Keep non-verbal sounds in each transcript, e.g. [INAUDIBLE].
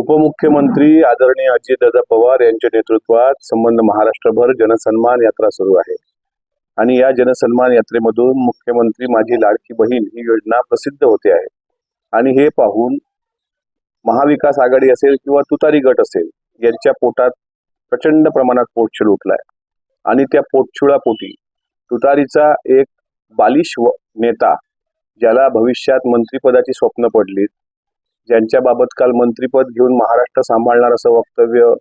उपमुख्यमंत्री आदरणीय अजितदादा पवार यांच्या नेतृत्वात संबंध महाराष्ट्रभर जनसन्मान यात्रा सुरू आहे. आणि या जनसन्मान यात्रेमधून मुख्यमंत्री माझी लाडकी बहीण ही योजना प्रसिद्ध होते आहे. आणि हे पाहून महाविकास आघाडी असेल किंवा तुतारी गट असेल यांच्या पोटात प्रचंड प्रमाणात पोटछूळ उठलाय. आणि त्या पोटछुळापोटी तुतारीचा एक बालिश व- नेता ज्याला भविष्यात मंत्रिपदाची स्वप्न पडलीत ज्यांच्या बाबत काल मंत्रीपद घेऊन महाराष्ट्र सांभाळणार असं वक्तव्य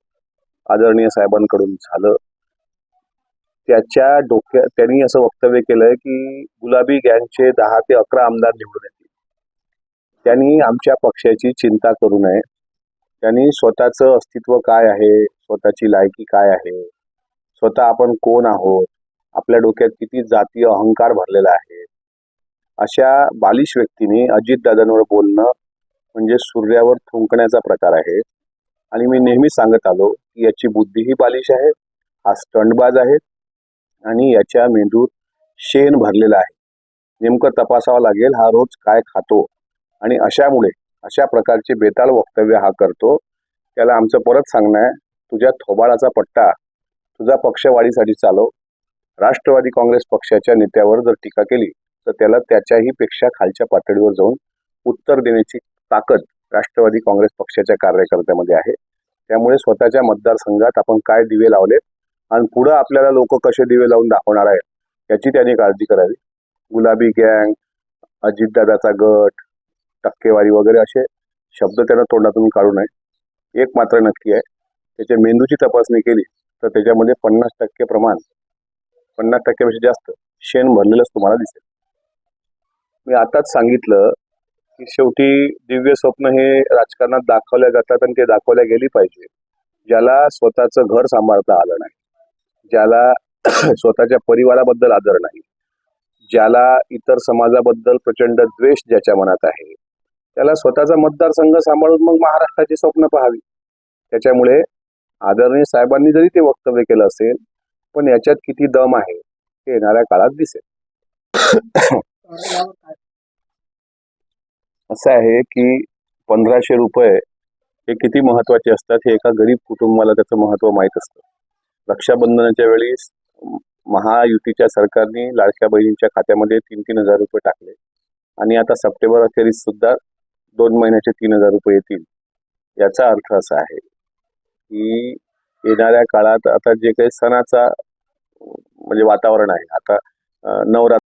आदरणीय साहेबांकडून झालं. त्याच्या डोक्या त्यांनी असं वक्तव्य केलंय की गुलाबी गँगचे दहा ते अकरा आमदार निवडून येतील. त्यांनी आमच्या पक्षाची चिंता करू नये. त्यांनी स्वतःचं अस्तित्व काय आहे? स्वतःची लायकी काय आहे? स्वतः आपण कोण आहोत? आपल्या डोक्यात किती जातीय अहंकार भरलेला आहे? अशा बालिश व्यक्तीने अजितदादांवर बोलणं म्हणजे सूर्यावर थुंकण्याचा प्रकार आहे. आणि मी नेहमी सांगत आलो की याची बुद्धीही बालिश आहे हा स्टंटबाज आहे आणि याच्या मेंदूत शेण भरलेलं आहे. नेमकं तपासावं लागेल हा रोज काय खातो आणि अशामुळे अशा प्रकारचे बेताल वक्तव्य हा करतो. त्याला आमचं परत सांगणं आहे तुझ्या थोबाळाचा पट्टा तुझा पक्षवाढीसाठी चालव. राष्ट्रवादी काँग्रेस पक्षाच्या नेत्यावर जर टीका केली तर त्याला त्याच्याही पेक्षा खालच्या पातळीवर जाऊन उत्तर देण्याची ताकद राष्ट्रवादी काँग्रेस पक्षाच्या कार्यकर्त्यामध्ये आहे. त्यामुळे स्वतःच्या मतदारसंघात आपण काय दिवे लावलेत आणि पुढं आपल्याला लोक कसे दिवे लावून दाखवणार आहेत याची त्यांनी काळजी करावी. गुलाबी गँग अजितदादाचा गट टक्केवारी वगैरे असे शब्द त्यांना तोंडातून काढू नये. एक मात्र नक्की आहे त्याच्या मेंदूची तपासणी केली तर त्याच्यामध्ये पन्नास टक्के प्रमाण पन्नास टक्क्यापेक्षा जास्त शेण भरलेलंच तुम्हाला दिसेल. मी आताच सांगितलं की शेवटी दिव्य स्वप्न हे राजकारणात दाखवल्या जातात आणि ते दाखवल्या गेली पाहिजे. ज्याला स्वतःचं घर सांभाळता आलं नाही. ज्याला [CLEARS THROAT] स्वतःच्या परिवाराबद्दल आदर नाही. ज्याला इतर समाजाबद्दल प्रचंड द्वेष ज्याच्या मनात आहे. त्याला स्वतःचा मतदारसंघ सांभाळून मग महाराष्ट्राची स्वप्न पाहावी. त्याच्यामुळे आदरणीय साहेबांनी जरी ते वक्तव्य केलं असेल पण याच्यात किती दम आहे हे येणाऱ्या काळात दिसेल. [CLEARS THROAT] असं आहे की पंधराशे रुपये हे किती महत्त्वाचे असतात हे एका गरीब कुटुंबाला त्याचं महत्त्व माहीत असतं. रक्षाबंधनाच्या वेळी महायुतीच्या सरकारने लाडक्या बहिणींच्या खात्यामध्ये तीन तीन हजार रुपये टाकले. आणि आता सप्टेंबर अखेरीस सुद्धा दोन महिन्याचे तीन हजार रुपये येतील. याचा अर्थ असा आहे की येणाऱ्या काळात आता जे काही सणाचा म्हणजे वातावरण आहे. आता नवरात्र